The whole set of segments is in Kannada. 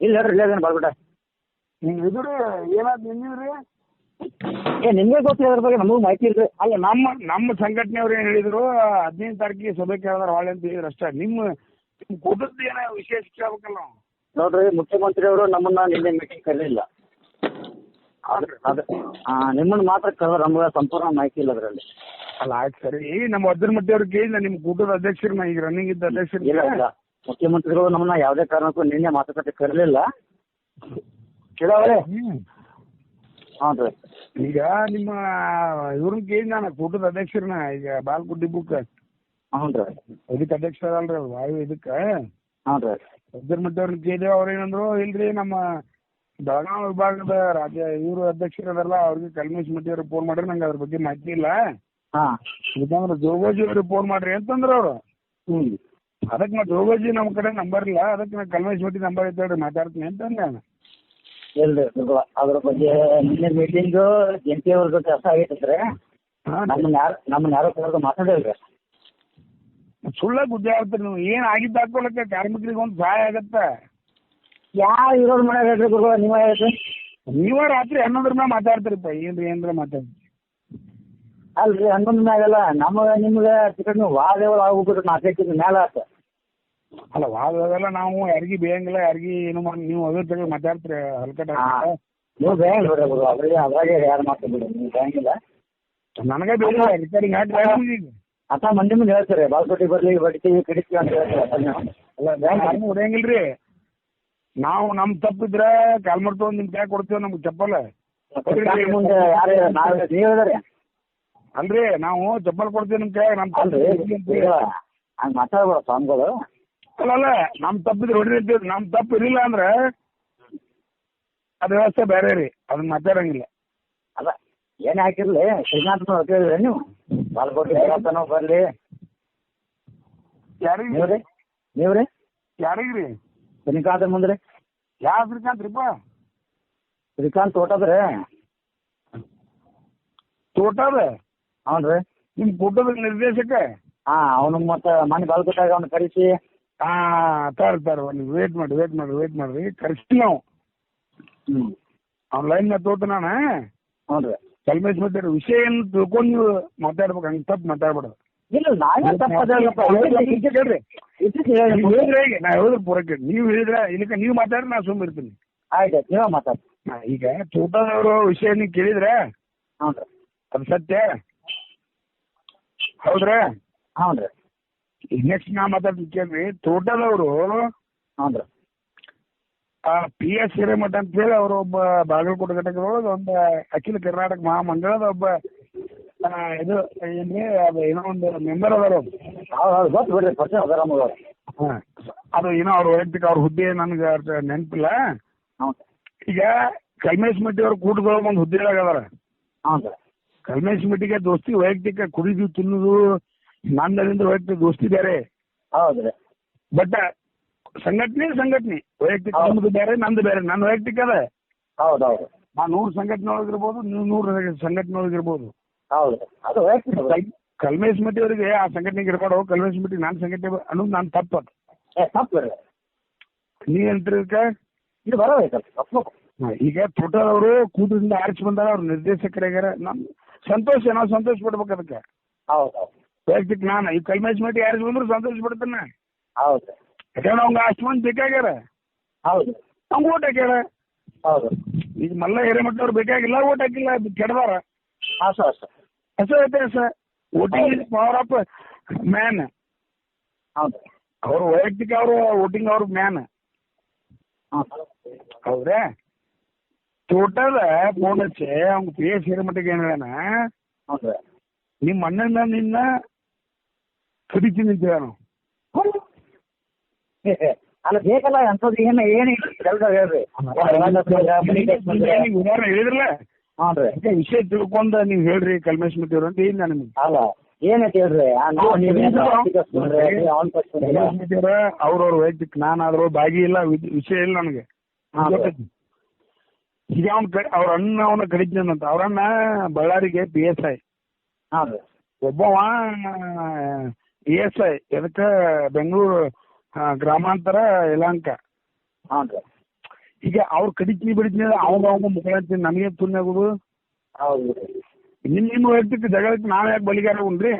ಇಲ್ಲ ಹೇಳ್ರಿ ಇಲ್ಲದೇನು ಬರ್ಬಿಟ್ಟ ಹಿಂಗೆ ಇದು ರೀ ಏನಾದ್ ನಿಂದಿದ್ರಿ ಏ ನಿಮಗೆ ಗೊತ್ತಿಲ್ಲ ಅದ್ರ ಬಗ್ಗೆ ನಮಗೂ ಮಾಹಿತಿ ಇಲ್ರಿ. ಅಲ್ಲ ನಮ್ಮ ನಮ್ಮ ಸಂಘಟನೆಯವ್ರು ಏನು ಹೇಳಿದ್ರು ಹದಿನೈದು ತಾರೀಕಿಗೆ ಸಭೆ ಕೇಳಿದ್ರೆ ಹಾಳೆ ಅಂತ ಹೇಳಿದ್ರು ಅಷ್ಟೇ. ನಿಮ್ಮ ನಿಮ್ಮ ಕೂಟದ್ದು ಏನ ವಿಶೇಷ ಕೇಳ್ಬೇಕಲ್ಲ? ನಾವು ನೋಡ್ರಿ ಮುಖ್ಯಮಂತ್ರಿ ಅವರು ನಮ್ಮನ್ನ ನಿನ್ನೆ ಮೀಟಿಂಗ್ ಕರೀಲಿಲ್ಲ. ನಿಮ್ಮನ್ನ ಮಾತ್ರ ಕರೆದ್ರೆ ನಮ್ಗೆ ಸಂಪೂರ್ಣ ಮಾಹಿತಿ ಇಲ್ಲ ಅದರಲ್ಲಿ. ಅಲ್ಲ ಆಯ್ತು ಸರಿ. ನಮ್ಮ ಅಜ್ಜನಮಟ್ಟಿ ಅವ್ರಿಗೆ ಕೇಳಿದ ನಿಮ್ಮ ಕೂಟದ ಅಧ್ಯಕ್ಷರನ್ನ ಈಗ ರನ್ನಿಂಗ್ ಇದ್ದ ಇಲ್ಲ ಅಧ್ಯಕ್ಷರು ಇಲ್ಲ. ಮುಖ್ಯಮಂತ್ರಿಗಳು ನಮ್ಮನ್ನ ಯಾವ್ದೇ ಕಾರಣಕ್ಕೂ ನಿನ್ನೆ ಮಾತುಕತೆ ಕರಲಿಲ್ಲ. ಕೇಳವ್ರೆ ಹ್ಞೂ ರೀ ಈಗ ನಿಮ್ಮ ಇವ್ರನ್ನ ಕೇಳಿ ನಾನು ಕೂಟದ ಅಧ್ಯಕ್ಷರನ್ನ ಈಗ ಬಾಲ್ಗುಡ್ಡಿ ಬುಕ್ ಹ್ಞೂ ರೀ ಇದಕ್ಕೆ ಅಧ್ಯಕ್ಷರಲ್ರಿ ಅವ್ರು ವಾಯು ಇದಕ್ಕೆ. ಹ್ಞೂ ರೀ ಅಜ್ಜನಮಟ್ಟಿ ಅವ್ರನ್ನ ಕೇಳಿದೇವೆ ಅವ್ರು ಏನಂದ್ರು ಇಲ್ರಿ ನಮ್ಮ ಬೆಳಗಾವಿ ವಿಭಾಗದ ರಾಜ್ಯ ಇವರು ಅಧ್ಯಕ್ಷರದಲ್ಲ ಅವ್ರಿಗೆ ಕಲ್ಮೇಶ್ ಮಟ್ಟಿ ಅವ್ರಿಗೆ ಫೋನ್ ಮಾಡ್ರಿ ನಂಗೆ ಅದ್ರ ಬಗ್ಗೆ ಮಾಹಿತಿ ಇಲ್ಲ. ಹಾ. ಯಾಕಂದ್ರೆ ಜೋಗೋಜಿ ಅವ್ರಿಗೆ ಫೋನ್ ಮಾಡ್ರಿ ಅಂತಂದ್ರ ಅವ್ರು. ಹ್ಞೂ ಅದಕ್ಕೆ ಮತ್ತೆ ಜೋಗೋಜಿ ನಮ್ಮ ಕಡೆ ನಂಬರ್ ಇಲ್ಲ. ಅದಕ್ಕೆ ನಾ ಕಲ್ಮೇಶ್ ಮಟ್ಟಿ ನಂಬರ್ ಐತೆ ಮಾತಾಡ್ತೀನಿ ಅಂತಂದೆ ನಾನು. ಇಲ್ರಿ. ಅದ್ರ ಬಗ್ಗೆ ನಿನ್ನೆ ಮೀಟಿಂಗ್ ಜಂಟಿ ಅವ್ರ ಜೊತೆ ಅರ್ಥ ಆಗೈತಂದ್ರೆ ನಮ್ಮನ್ನ ಯಾರು ನಮ್ಮನ್ನ ಯಾರೋ ಕರೆದು ಮಾತಾಡಿಲ್ರಿ ಸುಳ್ಳ ಗುದ್ದೆ ನೀವು. ಏನು ಆಗಿದ್ದ ಹಾಕೊಳಕ್ಕೆ ಕಾರ್ಮಿಕರಿಗೆ ಒಂದು ಸಹಾಯ ಆಗತ್ತ? ಯಾರು ಇರೋದ್ ಮನೆ ಹೇಳ್ರಿ ಗುರು ನೀವೇ ಹೇಳ್ರಿ. ನೀವ ರಾತ್ರಿ ಹನ್ನೊಂದರ ಮೇಲೆ ಮಾತಾಡ್ತೀರಪ್ಪ. ಏನ್ರಿ ಏನ್ರ ಮಾತಾಡ್ತೀರಿ ಅಲ್ರಿ ಹನ್ನೊಂದ್ ಮ್ಯಾಗಲ್ಲ ನಮಗೆ ನಿಮ್ಗೆ ಟಿಕೆಟ್ ನೀವು ವಾದೇವಲ್ ಆಗ್ಬಿಟ್ಟು ನಾಲ್ಕೈದು ಮ್ಯಾಲ ಆತ. ಅಲ್ಲ ವಾದವೆಲ್ಲ ನಾವು ಯಾರಿಗೂ ಬೇಯಂಗಿಲ್ಲ ಯಾರಿಗೂ ಏನು ಮಾಡಿ ನೀವು ಅದ್ರ ತೆಗೆದು ಮಾತಾಡ್ತೀರಿ ಹಲ್ಕಟ ನೀವು ಬೇಯಂಗಿಲ್ಲ ಗುರು ಅದ್ರಾಗೆ ಅದ್ರಾಗೆ ಯಾರು ಮಾತಾಡ್ಬಿಡಿ ನೀವು ಬೇಯಂಗಿಲ್ಲ. ನನಗೆ ಬೇಡ ರಿಪೇರಿಂಗ್ ಹಾಕಿ ಅತ್ತ ಮಂದಿ ಮುಂದೆ ಹೇಳ್ತಾರೆ ಬಾಲ್ಕೋಟಿ ಬರ್ಲಿ ಬಡಿತೀವಿ ಕಡಿತೀವಿ ಅಂತ ಹೇಳ್ತಾರೆ ಹೊಡೆಯಂಗಿಲ್ರಿ. ನಾವು ನಮ್ ತಪ್ಪಿದ್ರೆ ಕಾಲ್ ಮಾಡ್ತೇವೆ ನಿಮ್ ಕೈ ಕೊಡ್ತೇವೆ ನಮ್ಗೆ ಚಪ್ಪಲ್. ಮುಂದೆ ಯಾರು ನಾವೇ ನೀವು ಅಲ್ರಿ ನಾವು ಚಪ್ಪಲ್ ಕೊಡ್ತೀವಿ ನಿಮ್ ಕೈ ನಮ್ ಈಗ ಮಾತಾಡ್ಬೇಡ ಸ್ವಾಮಿಗಳು. ಅಲ್ಲ ಅಲ್ಲ ನಮ್ ತಪ್ಪಿದ್ರೆ ಹೊಡ್ರಿ ಅಂತೀವಿ ನಮ್ ತಪ್ಪು ಇರಲಿಲ್ಲ ಅಂದ್ರೆ ಅದ ವ್ಯವಸ್ಥೆ ಬೇರೆ ರೀ ಅದನ್ನ ಮಾತಾಡಂಗಿಲ್ಲ ಅದ ಏನೇ ಹಾಕಿರ್ಲಿ? ಶ್ರೀನಾಥನ ಕೇಳಿದ್ರೆ ನೀವು? ಬಾಲ್ಕೋಟಿ ಶ್ರೀನಾಥನೋ ಬರ್ಲಿ. ಯಾರಿಗ್ರಿ ನೀವ್ರಿ ಯಾರಿಗ್ರಿ ಶ್ರೀಕಾಂತ್ ಮುಂದ್ರಿ ಯಾವ ಶ್ರೀಕಾಂತ್ರಿಪ್ಪ ಶ್ರೀಕಾಂತ್ ತೋಟದ್ರಿ ತೋಟದ ಹೌನ್ರಿ ನಿಮ್ ಕೂಟದ ನಿರ್ದೇಶಕ? ಹಾ ಅವನು ಮತ್ತೆ ಮನೆ ಬಾಲ್ಕೋಟಾಗ ಅವ್ನ ಕರೆಸಿ ಹಾ ತರ ತರ ನೀವು ವೇಟ್ ಮಾಡಿ ವೇಟ್ ಮಾಡಿ ವೇಟ್ ಮಾಡ್ರಿ ಕರೆಸ್ತೀವಿ ನಾವು. ಹ್ಞೂ ಅವ್ನ ಲೈನ್ ಮೇಲೆ ತೋತ ನಾನು. ಹ್ಞೂ ರೀ. ಕಲ್ಮೇಶ್ ಮತ್ತೆ ವಿಷಯ ಏನು ತಿಳ್ಕೊಂಡು ನೀವು ಮಾತಾಡ್ಬೇಕು ಹಂಗೆ ತಪ್ಪು ಮಾತಾಡ್ಬಾರ್ದು. ಇಲ್ಲ ತಪ್ಪದಲ್ಲಪ್ಪ ಕೇಳ್ರಿ. ಹೇಳಿದ್ರೆ ನಾ ಹೇಳಿದ್ರೆ ಪೂರ ಕೇಳಿ ನೀವು ಹೇಳಿದ್ರೆ ಇಲ್ಲಿಕ ನೀವು ಮಾತಾಡ್ರಿ ನಾ ಸುಮ್ಮ ಇರ್ತೀನಿ. ಆಯ್ತು ಆಯ್ತು ನೀವೇ ಮಾತಾಡಿ ಈಗ ತೋಟದವರು ವಿಷಯ ನೀವು ಕೇಳಿದ್ರೆ ಹ್ಞೂ ರೀ. ಅದು ಸತ್ಯ. ಹೌದ್ರಾ? ಹ್ಞೂ ರೀ. ನೆಕ್ಸ್ಟ್ ನಾ ಮಾತಾಡ್ತೀನಿ ಕೇಳ್ರಿ ತೋಟದವರು ಅವರು ರೀ ಆ ಪಿ ಎಸ್ ಹಿರೇಮಠ ಅಂತ ಹೇಳಿ ಅವರು ಒಬ್ಬ ಬಾಗಲಕೋಟೆ ಘಟಕದೊಳಗೆ ಒಂದು ಅಖಿಲ ಕರ್ನಾಟಕ ಮಹಾಮಂಡಳದ ಒಬ್ಬ ಇದು ಏನ್ರಿ ಅದು ಏನೋ ಒಂದು ಮೆಂಬರ್ ಅದಾರ. ಅವ್ರು ಹೌದು ಹೌದು ಗೊತ್ತು ಬಿಡ್ರಿ ಪರಿಚಯ ಅದಾರ ಹಾಂ ಅದು ಏನೋ ಅವ್ರ ವೈಯಕ್ತಿಕ ಅವ್ರ ಹುದ್ದೆ ನನಗೆ ನೆನಪಿಲ್ಲ. ಈಗ ಕಲ್ಮೇಶ್ ಮಿಟ್ಟಿ ಅವ್ರ ಕೂಟದೊಳಗೆ ಒಂದು ಹುದ್ದೆದಾಗ ಅದಾರ. ರೀ ಕಲ್ಮೇಶ್ ಮಿಟ್ಟಿಗೆ ದೋಸ್ತಿ ವೈಯಕ್ತಿಕ ಕುಡಿದು ತಿನ್ನುದು ನಂದರಿಂದ ವೈಯಕ್ತಿಕ ದೋಸ್ತಿ ಬೇರೆ. ಹೌದ್ರಿ. ಬಟ್ ಸಂಘಟನೆ ಸಂಘಟನೆ. ವೈಯಕ್ತಿಕ ಹೌದು. ನಿಮ್ದು ಬೇರೆ ನಂದು ಬೇರೆ. ನನ್ನ ವೈಯಕ್ತಿಕ ಅದ ಹೌದೌದು. ಹೌದು ನಾ ನೂರು ಸಂಘಟನೆ ಒಳಗಿರ್ಬೋದು ನೀವು ನೂರು ಸಂಘಟನೆ ಒಳಗಿರ್ಬೋದು. ಹೌದು. ಅದು ವೈಯಕ್ತಿಕ ಕಲ್- ಕಲ್ಮೇಶ್ ಮಟ್ಟಿ ಅವರಿಗೆ ಆ ಸಂಘಟನೆಗೆ ಇರ್ಬಾರ್ದು ಕಲ್ಮೇಶ್ ಮಟ್ಟಿ ನಾನು ಸಂಘಟನೆ ಅನ್ನೋದು ನಾನು ತಪ್ಪು ಅದು. ಏ ತಪ್ಪು ನೀವ್ ಹೇಳ್ತೀರಿ ಇದು ಬರೋ ಐತಲ್ಲ ತಪ್ಪಬೇಕು ಈಗ ತೋಟದವರು ಕೂಟದಿಂದ ಆರಿಸಿ ಬಂದಾರ ಅವ್ರ ನಿರ್ದೇಶಕರಾಗ್ಯಾರ. ನಮ್ ಸಂತೋಷ ನಾವು ಸಂತೋಷ ಪಡ್ಬೇಕು ಅದಕ್ಕೆ. ಹೌದು ವೈಯಕ್ತಿಕ ನಾನು ಈ ಕಲ್ಮೇಶ್ ಮೇಟಿ ಯಾರಿಗೆ ಬಂದ್ರು ಸಂತೋಷ ಪಡ್ತಾನೆ. ಹೌದು. ಯಾಕಂದ್ರೆ ಅವ್ಗೆ ಅಷ್ಟು ಮಂದಿ ಬೇಕಾಗ್ಯಾರ. ಹೌದು. ಅವ್ನು ಓಟ್ ಹಾಕ್ಯಾರ. ಹೌದು. ಈಗ ಮಲ್ಲ ಹಿರೇಮಠವ್ರು ಬೇಕಾಗಿಲ್ಲ ಓಟ್ ಹಾಕಿಲ್ಲ ಕೆಡದಾರ. ಹಾಂ ಸರ್ ಸರ್ ಹೊಸ ವ್ಯತ್ಯಾಸ voting is power of man ಹೌದು. ಅವ್ರು ವೈಯಕ್ತಿಕ ಅವರು ವೋಟಿಂಗ್ ಅವ್ರ ಮ್ಯಾನ್ ಹೌದ್ರಾ? ಟೋಟಲ್ ಫೋನ್ ಹಚ್ಚಿ ಅವ್ನ ಪಿ ಎಸ್ ಹಿರೇಮಠಗೆ ಏನ್ ಹೇಳ್ಯಾನ? ರೀ ನಿಮ್ಮ ಅಣ್ಣನ ನಿನ್ನ ಏ, ಏ, ಅಲ್ಲ ಬೇಕಲ್ಲ ಅಂಥದ್ದು ಏನ ಏನು ಹೇಳ್ರಿ. ಉದಾಹರಣೆ ಹೇಳಿದ್ರಲ್ಲ? ಹ್ಞೂ ರೀ. ಅದಕ್ಕೆ ವಿಷಯ ತಿಳ್ಕೊಂಡ ನೀವ್ ಹೇಳ್ರಿ ಕಲ್ಮೇಶ್ ಮಟ್ಟಿ ಅವ್ರು ಅಂತ ಇಲ್ಲ ನಿಮ್ಗೆ? ಅಲ್ಲ ಏನೈತೆ ಹೇಳ್ರಿ ಅವ್ರವ್ರ ವೈಯಕ್ತಿಕ ನಾನಾದ್ರೂ ಭಾಗಿ ಇಲ್ಲ ವಿಷಯ ಇಲ್ಲ ನನಗೆ. ಈಗ ಅವ್ನ ಅವ್ರ ಅಣ್ಣ ಅವನ ಕಡಿದ್ನಂತ ಅವ್ರ ಅಣ್ಣ ಬಳ್ಳಾರಿಗೆ ಪಿ ಎಸ್ ಐ ಒಬ್ಬವ ಇ ಎಸ್ ಐ ಎದಕ್ಕೆ ಬೆಂಗಳೂರು ಗ್ರಾಮಾಂತರ ಯಲಹಂಕ? ಹಾಂ ರೀ ಈಗ ಅವ್ರ ಕಡಿತೀನಿ ಬಿಡಿತೀನಿ ಅವಾಗ ಅವಾಗ ಮುಖ ನಮಗೆ ಪುಣ್ಯ ಆಗುದು? ಹೌದು ರೀ ನಿಮ್ ನಿಮ್ಮ ವೈಯಕ್ತಿಕ ಜಗಳಕ್ಕೆ ನಾವ್ ಯಾಕೆ ಬಲಿಗಾರ ಉಂಡ್ರಿ?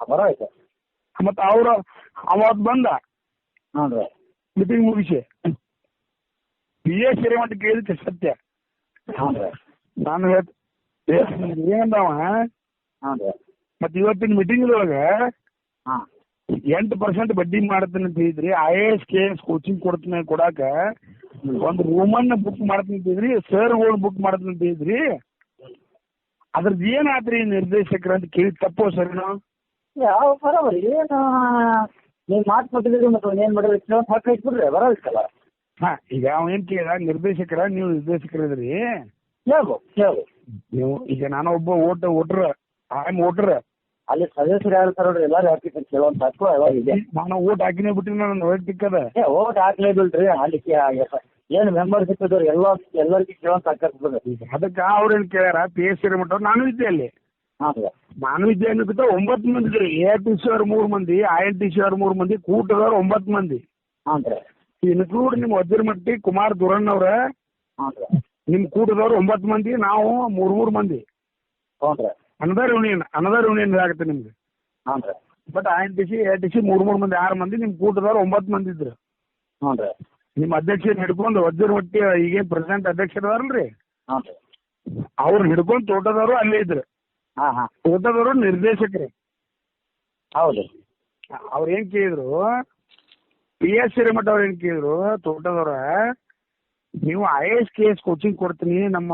ಬರೋಯ್ತು ಮತ್ತ ಅವ್ರ ಅವತ್ ಬಂದ? ಹಾಂ ರೀ ಮೀಟಿಂಗ್ ಮುಗಿಸಿ. ಪಿ ಎಸ್ ಹಿರೇಮಠ ಕೇಳಿದ್ಕೆ ಸತ್ಯ. ಹಾಂ ರೀ ನಾನು ಹೇಳ್ತೀನಿ ಏನಂದವ ಹಾಂ? ರೀ ಮತ್ತೆ ಇವತ್ತಿನ ಮೀಟಿಂಗ್ ಒಳಗ ಹಾಂ. ಎಂಟು ಪರ್ಸೆಂಟ್ ಬಡ್ಡಿ ಮಾಡ್ತೀನಿ ಅಂತ ಹೇಳಿದ್ರಿ I A S K S coaching ಕೊಡ್ತೀನಿ ಕೊಡಾಕ ಒಂದು ರೂಮನ್ನ ಬುಕ್ ಮಾಡ್ತೀನಿ ಅಂತ ಹೇಳಿದ್ರಿ ಸರ್ಗಳು ಬುಕ್ ಮಾಡ್ತೀನಿ ಅಂತ ಹೇಳಿದ್ರಿ. ಅದ್ರದ್ದು ಏನಾದ್ರಿ ನಿರ್ದೇಶಕರ ಅಂತ ಕೇಳಿ ತಪ್ಪೋ ಸರ್ ಯಾವ ಬರೋಬರಿ ಏನು ನೀವು ಮಾತು ಕೊಟ್ಟಿದ್ದೀರಿ ಮತ್ತೆ ಏನು ಮಾಡಿದ್ರೆ? ಕೆಲವೊಂದು ಹಾಕಿ ಇಟ್ಬಿಡ್ರಿ ಬರೋದಿಕ್ಕಲ್ಲ ಹಾ ಈಗ ಅವ ಏನ್ ಕೇಳ ನಿರ್ದೇಶಕರ ನೀವು ನಿರ್ದೇಶಕರಿದ್ರಿ ಹೇಳ್ಬೋ ಕೇಳ್ಬೋ ನೀವು ಈಗ ನಾನು ಒಬ್ಬ ಓಟ ಓಟ್ರ ಐ ಆಮ್ ಓಟ್ರ ಅಲ್ಲಿ ಸದಸ್ಯರು ಯಾರು ಸರ್ ನೋಡ್ರಿ ಎಲ್ಲಾರು ಹಾಕಿರ್ತಾರೆ ಕೆಲವೊಂದ್ ಹಕ್ಕು ಯಾವಾಗ ಇದೆ. ನಾನು ಓಟ್ ಹಾಕಿನೇ ಬಿಟ್ಟಿನಿ ನನ್ನ ವೈಯಕ್ತಿಕ ಅದ ಏ ಓಟ್ ಹಾಕ್ಲೇಬಿಲ್ರಿ ಅಲ್ಲಿ ಏನ್ ಮೆಂಬರ್ಶಿಪ್ ಇದ್ದವ್ರು ಎಲ್ಲ ಎಲ್ಲರಿಗೂ ಕೇಳೋಂತ ಹಾಕಿರ್ತದೆ ಅದಕ್ಕೆ ಅವ್ರೇನ್ ಕೇಳ್ಯಾರ ಪಿ ಎಸ್ ಸಿ ಮಟ್ಟ ನಾನು ಇದ್ದೆ ಅಲ್ಲಿ. ನಾನು ಇದ್ದೆ ಅನ್ನೋದಕ್ಕೆ ಒಂಬತ್ತು ಮಂದಿ ಇದ್ರಿ. ಎ ಟಿ ಸಿ ಅವ್ರ ಮೂರು ಮಂದಿ ಐ ಎನ್ ಟಿ ಸಿ ಅವ್ರ ಮೂರು ಮಂದಿ ಕೂಟದವ್ರು ಒಂಬತ್ತು ಮಂದಿ. ಇನ್ಕ್ಲೂಡ್ ನಿಮ್ಮ ವಜ್ರಮಟ್ಟಿ ಕುಮಾರ್ ದುರಣ್ಣ ಅವ್ರ ನಿಮ್ ಕೂಟದವ್ರು ಒಂಬತ್ತು ಮಂದಿ ನಾವು ಮೂರ್ ಮೂರ್ ಮಂದಿ. ಹ್ಞೂ ರೀ ಅನದರ್ ಯೂನಿಯನ್ ಅನದರ್ ಯೂನಿಯನ್ ಆಗುತ್ತೆ ನಿಮ್ಗೆ. ಹಾಂ ರೀ. But N T C A T C ಮೂರು ಮೂರು ಮಂದಿ ಆರು ಮಂದಿ ನಿಮ್ ಕೂಟದವ್ರು ಒಂಬತ್ತು ಮಂದಿ ಇದ್ರು. ಹ್ಞೂ ರೀ. ನಿಮ್ಮ ಅಧ್ಯಕ್ಷ ಹಿಡ್ಕೊಂಡು ವಜ್ರಮಟ್ಟಿ ಈಗೇನ್ ಪ್ರೆಸಿಡೆಂಟ್ ಅಧ್ಯಕ್ಷರದಾರಲ್ರಿ? ಹಾಂ ರೀ. ಅವ್ರು ಹಿಡ್ಕೊಂಡು ತೋಟದವರು ಅಲ್ಲೇ ಇದ್ರು. ಹಾಂ ಹಾಂ. ತೋಟದವರು ನಿರ್ದೇಶಕರು. ಹೌದು. ಅವ್ರು ಏನು ಕೇಳಿದ್ರು ಪಿ ಎಸ್ ಹಿರೇಮಠ ಅವ್ರು ಏನ್ ಕೇಳಿದ್ರು ತೋಟದವ್ರ ನೀವು I S K S coaching ಕೊಡ್ತೀನಿ ನಮ್ಮ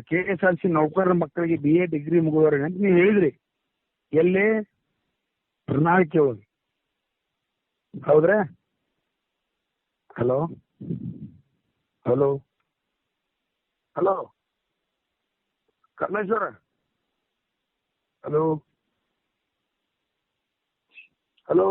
ಕೆ ಎಸ್ ಆರ್ ಸಿ ನೌಕರರ ಮಕ್ಕಳಿಗೆ ಬಿ ಎ ಡಿಗ್ರಿ ಮುಗಿದವ್ರಿಗೆ ಅಂತ ನೀವು ಹೇಳಿದ್ರಿ. ಎಲ್ಲಿ? ಪ್ರಣಾಳಿಕೆ ಒಳಗೆ ಹೌದ್ರಾ? Hello? Hello? Hello? Karmeshwara hello? Hello?